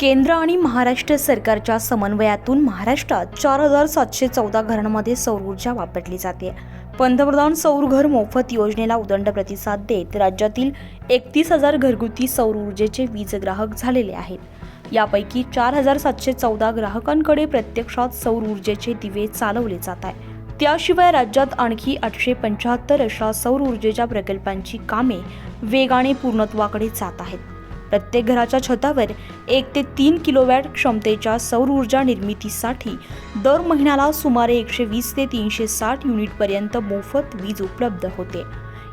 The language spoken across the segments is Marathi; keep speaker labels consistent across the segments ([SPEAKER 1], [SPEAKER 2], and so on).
[SPEAKER 1] केंद्र आणि महाराष्ट्र सरकारच्या समन्वयातून महाराष्ट्रात चार हजार सातशे चौदा घरांमध्ये सौर ऊर्जा वापरली जाते. पंतप्रधान सौर घर मोफत योजनेला उदंड प्रतिसाद देत राज्यातील एकतीस हजार घरगुती सौर ऊर्जेचे वीज ग्राहक झालेले आहेत. यापैकी चार हजार सातशे चौदा ग्राहकांकडे प्रत्यक्षात सौर ऊर्जेचे दिवे चालवले जात आहे त्याशिवाय राज्यात आणखी आठशे पंच्याहत्तर अशा सौर ऊर्जेच्या प्रकल्पांची कामे वेगाने पूर्णत्वाकडे जात आहेत. प्रत्येक घराच्या छतावर एक ते तीन किलोवॅट क्षमतेच्या सौर ऊर्जा निर्मितीसाठी दर महिन्याला सुमारे एकशे वीस ते तीनशे साठ युनिटपर्यंत मोफत वीज उपलब्ध होते.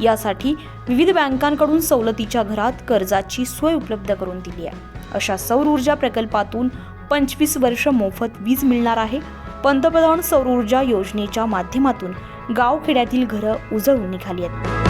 [SPEAKER 1] यासाठी विविध बँकांकडून सवलतीच्या घरात कर्जाची सोय उपलब्ध करून दिली आहे. अशा सौर ऊर्जा प्रकल्पातून पंचवीस वर्ष मोफत वीज मिळणार आहे. पंतप्रधान सौर ऊर्जा योजनेच्या माध्यमातून गावखेड्यातील घरं उजळून निघाली आहेत.